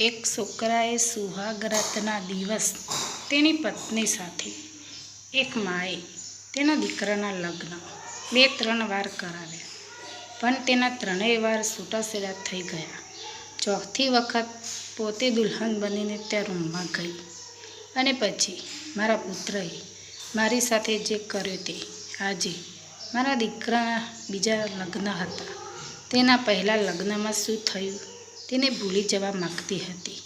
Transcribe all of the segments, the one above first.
એક છોકરાએ સુહાગરાતના દિવસ તેની પત્ની સાથે, એક માએ તેના દીકરાના લગ્ન બે ત્રણ વાર કરાવ્યા. પણ તેના ત્રણેય વાર છૂટાછેડા થઈ ગયા. ચોથી વખત પોતે દુલ્હન બનીને ત્યાં રૂમમાં ગઈ અને પછી મારા પુત્રએ મારી સાથે જે કર્યું તે આજે મારા દીકરાના બીજા લગ્ન હતા. તેના પહેલાં લગ્નમાં શું થયું? તેને ભૂલી જવા માગતી હતી.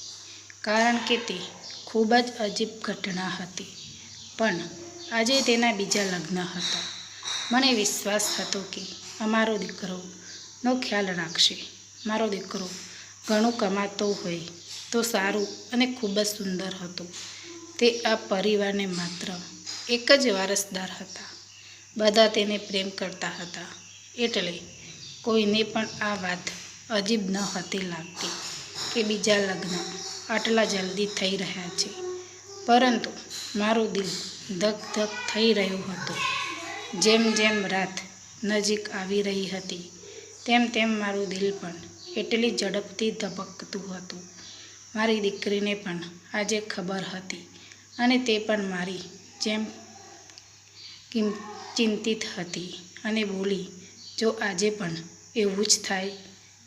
કારણ કે તે ખૂબ જ અજીબ ઘટના હતી. પણ આજે તેના બીજા લગ્ન હતા. મને વિશ્વાસ હતો કે અમારો દીકરોનો ખ્યાલ રાખશે. મારો દીકરો ઘણું કમાતો હોય તો સારું અને ખૂબ જ સુંદર હતો. તે આ પરિવારને માત્ર એક જ વારસદાર હતા. બધા તેને પ્રેમ કરતા હતા. એટલે કોઈને પણ આ વાત અજીબ ન હતી લાગતી કે બીજા લગ્ન આટલા જલ્દી થઈ રહ્યા છે. પરંતુ મારું દિલ ધક ધક થઈ રહ્યું હતું. જેમ જેમ રાત નજીક આવી રહી હતી, તેમ તેમ મારું દિલ પણ એટલી ઝડપથી ધબકતું હતું. મારી દીકરીને પણ આજે ખબર હતી અને તે પણ મારી જેમ ચિંતિત હતી અને બોલી, જો આજે પણ એવું જ થાય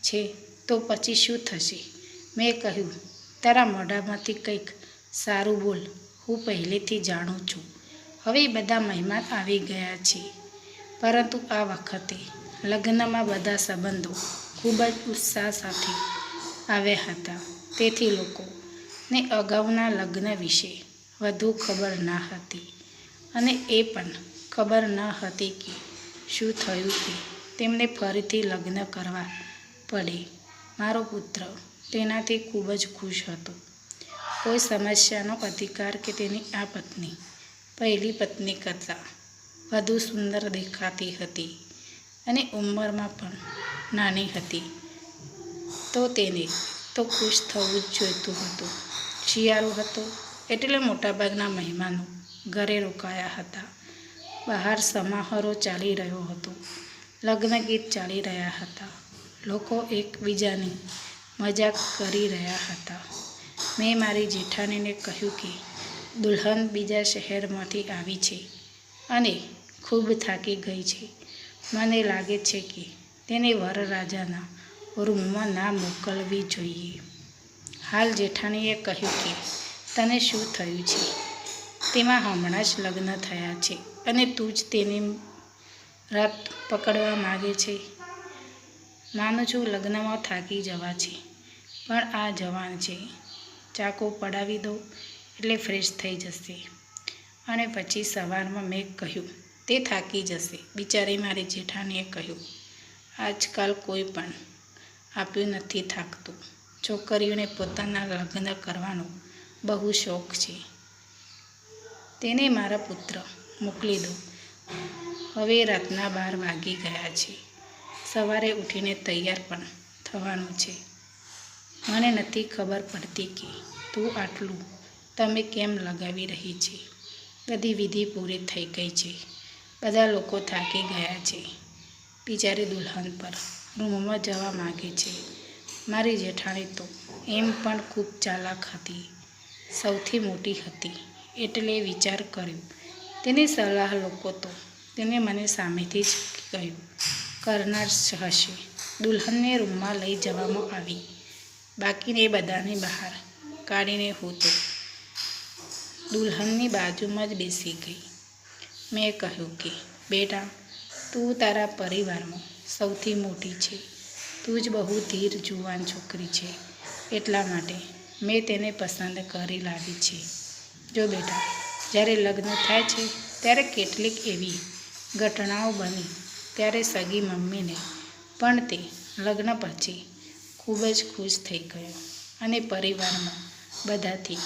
છે, તો પછી શું થશે? મેં કહ્યું, તારા મોઢામાંથી કંઈક સારું બોલ. હું પહેલેથી જાણું છું. હવે બધા મહેમાન આવી ગયા છે. પરંતુ આ વખતે લગ્નમાં બધા સંબંધો ખૂબ જ ઉત્સાહ સાથે આવ્યા હતા. તેથી લોકોને અગાઉના લગ્ન વિશે વધુ ખબર ના હતી. અને એ પણ ખબર ન હતી કે શું થયું કે તેમને ફરીથી લગ્ન કરવા પડે. મારો પુત્ર તેનાથી ખૂબ જ ખુશ હતો. કોઈ સમસ્યાનો અધિકાર કે તેની આ પત્ની? પહેલી પત્ની કરતાં વધુ સુંદર દેખાતી હતી અને ઉંમરમાં પણ નાની હતી. તો તેને તો ખુશ થવું જ જોઈતું હતું. શિયાળો હતો એટલે મોટાભાગના મહેમાનો ઘરે રોકાયા હતા. બહાર સમારોહ ચાલી રહ્યો હતો. લગ્ન ગીત ચાલી રહ્યા હતા. લોકો એકબીજાની મજાક કરી રહ્યા હતા. મેં મારી જેઠાણીને કહ્યું કે, દુલ્હન બીજા શહેરમાંથી આવી છે અને ખૂબ થાકી ગઈ છે. મને લાગે છે કે તેને વરરાજાના રૂમમાં ના મોકલવી જોઈએ. હાલ જેઠાણીએ કહ્યું કે, તને શું થયું છે? તેમાં હમણાં જ લગ્ન થયા છે અને તું જ તેની રાત પકડવા માગે છે? માનું છું લગ્નમાં થાકી જવા છે. પણ આ જવાન છે. ચાકો પડાવી દો, એટલે ફ્રેશ થઈ જશે. અને પછી સવારમાં મેં કહ્યું, તે થાકી જશે. બિચારી મારી જેઠાણીએ કહ્યું, આજકાલ કોઈ પણ આપ્યું નથી થાકતું. છોકરીઓને પોતાના લગ્ન કરવાનો બહુ શોખ છે. તેને મારા પુત્ર મોકલી દો. હવે રાતના બાર વાગી ગયા છે. સવારે ઉઠીને તૈયાર પણ થવાનું છે. મને નથી ખબર પડતી કે તું આટલું તમે કેમ લગાવી રહી છે? બધી વિધિ પૂરી થઈ ગઈ છે. બધા લોકો થાકી ગયા છે. બિચારી દુલ્હન પર રૂમમાં જવા માગે છે. મારી જેઠાણી તો એમ પણ ખૂબ ચાલાક હતી. સૌથી મોટી હતી એટલે વિચાર કર્યો. તેની સલાહ લોકો તો તેને મને સામેથી જ કહ્યું. કરનાર હશે. દુલ્હનને રૂમમાં લઈ જવામાં આવી. બાકીને બધાને બહાર કાઢીને હું તો દુલ્હનની બાજુમાં જ બેસી ગઈ. મેં કહ્યું કે, બેટા, તું તારા પરિવારમાં સૌથી મોટી છે. તું જ બહુ ધીર, જુવાન છોકરી છે. એટલા માટે મેં તેને પસંદ કરી લાવી છે. જો બેટા, જ્યારે લગ્ન થાય છે, ત્યારે કેટલીક એવી ઘટનાઓ બની ત્યારે સગી મમ્મીને પણ તે લગ્ન પછી ખૂબ જ ખુશ થઈ ગયો અને પરિવારમાં બધાથી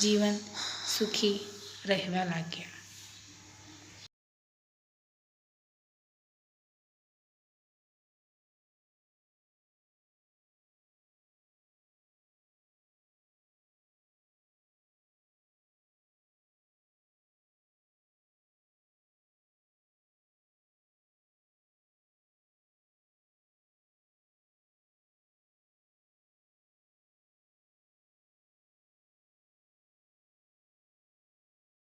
જીવન સુખી રહેવા લાગ્યા.